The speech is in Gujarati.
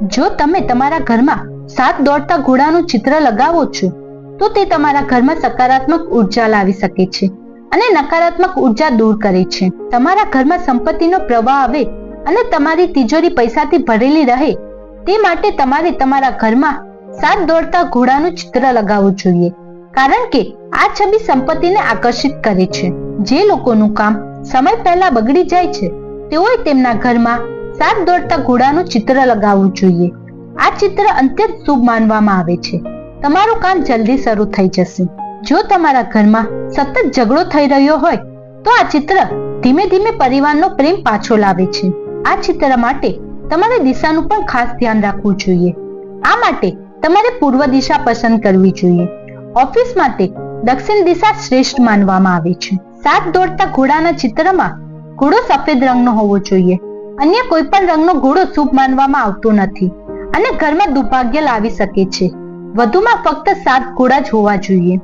જો તમે તમારા ઘરમાં સાત દોડતા ઘોડાનું ચિત્ર લગાવો છો, તો તે તમારા ઘરમાં સકારાત્મક ઊર્જા લાવી શકે છે અને નકારાત્મક ઊર્જા દૂર કરે છે. તમારા ઘરમાં સંપત્તિનો પ્રવાહ આવે અને તમારી તિજોરી પૈસાથી ભરેલી રહે, તે માટે તમારે તમારા ઘરમાં સાત દોડતા ઘોડાનું ચિત્ર લગાવવું જોઈએ, કારણ કે આ છબી સંપત્તિને આકર્ષિત કરે છે. જે લોકોનું કામ સમય પહેલા બગડી જાય છે, તેઓએ તેમના ઘરમાં સાત દોડતા ઘોડાનું ચિત્ર લગાવવું જોઈએ. આ ચિત્ર અત્યંત શુભ માનવામાં આવે છે. તમારું કામ જલ્દી શરૂ થઈ જશે. જો તમારા ઘરમાં સતત ઝઘડો થઈ રહ્યો હોય, તો આ ચિત્ર ધીમે ધીમે પરિવારનો પ્રેમ પાછો લાવે છે. આ ચિત્ર માટે તમારે દિશાનું પણ ખાસ ધ્યાન રાખવું જોઈએ. આ માટે તમારે પૂર્વ દિશા પસંદ કરવી જોઈએ. ઓફિસ માટે દક્ષિણ દિશા શ્રેષ્ઠ માનવામાં આવે છે. સાત દોડતા ઘોડાના ચિત્રમાં ઘોડો સફેદ રંગનો હોવો જોઈએ. અન્ય કોઈ પણ રંગનો ઘોડો શુભ માનવામાં આવતો નથી અને ઘરમાં દુર્ભાગ્ય લાવી શકે છે. વધુમાં ફક્ત સાત ઘોડા જ હોવા જોઈએ.